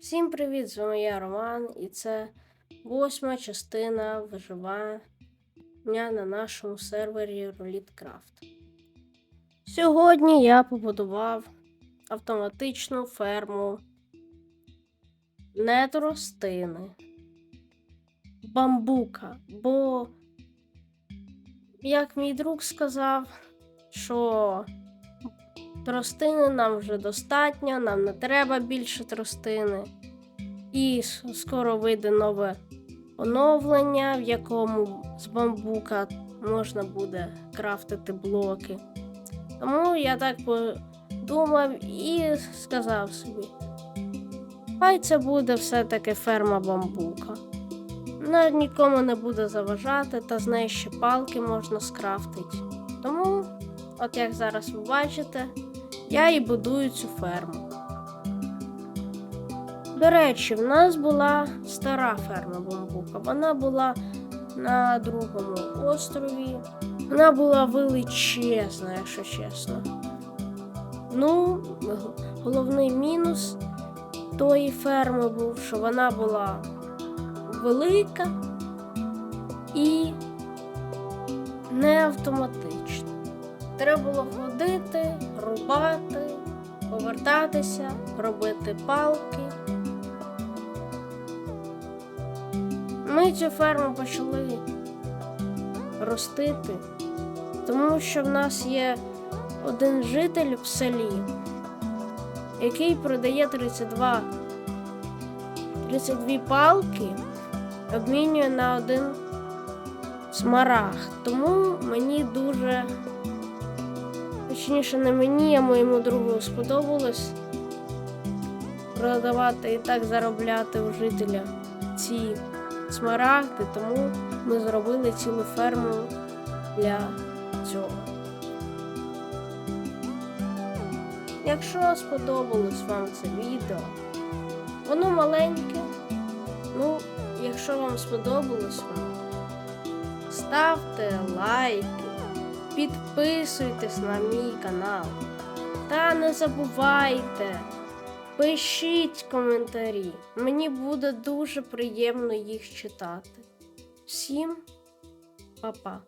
Всім привіт! З вами я Роман, і це восьма частина виживання на нашому сервері RolitCraft. Сьогодні я побудував автоматичну ферму не тростини, бамбука, бо, як мій друг сказав, що Тростини нам вже достатньо, нам не треба більше тростини. І скоро вийде нове оновлення, в якому з бамбука можна буде крафтити блоки. Тому я так подумав і сказав собі: хай це буде все-таки ферма бамбука. Вона нікому не буде заважати, та з неї ще палки можна скрафтити. Тому, от як зараз ви бачите, я і будую цю ферму. До речі, в нас була стара ферма бамбука. Вона була на другому острові. Вона була величезна, якщо чесно. Ну, головний мінус тої ферми був, що вона була велика і не автоматична. Треба було ходити, рубати, повертатися, робити палки. Ми цю ферму почали ростити, тому що в нас є один житель в селі, який продає 32, 32 палки, обмінює на один смарагд. Тому мені дуже Точніше, не мені, а моєму другу сподобалось продавати і так заробляти у жителя ці смарагди, тому ми зробили цілу ферму для цього. Якщо сподобалось вам це відео, воно маленьке. Ну, якщо вам сподобалось ставте лайки. Підписуйтесь на мій канал. Та не забувайте, пишіть коментарі. Мені буде дуже приємно їх читати. Всім па-па!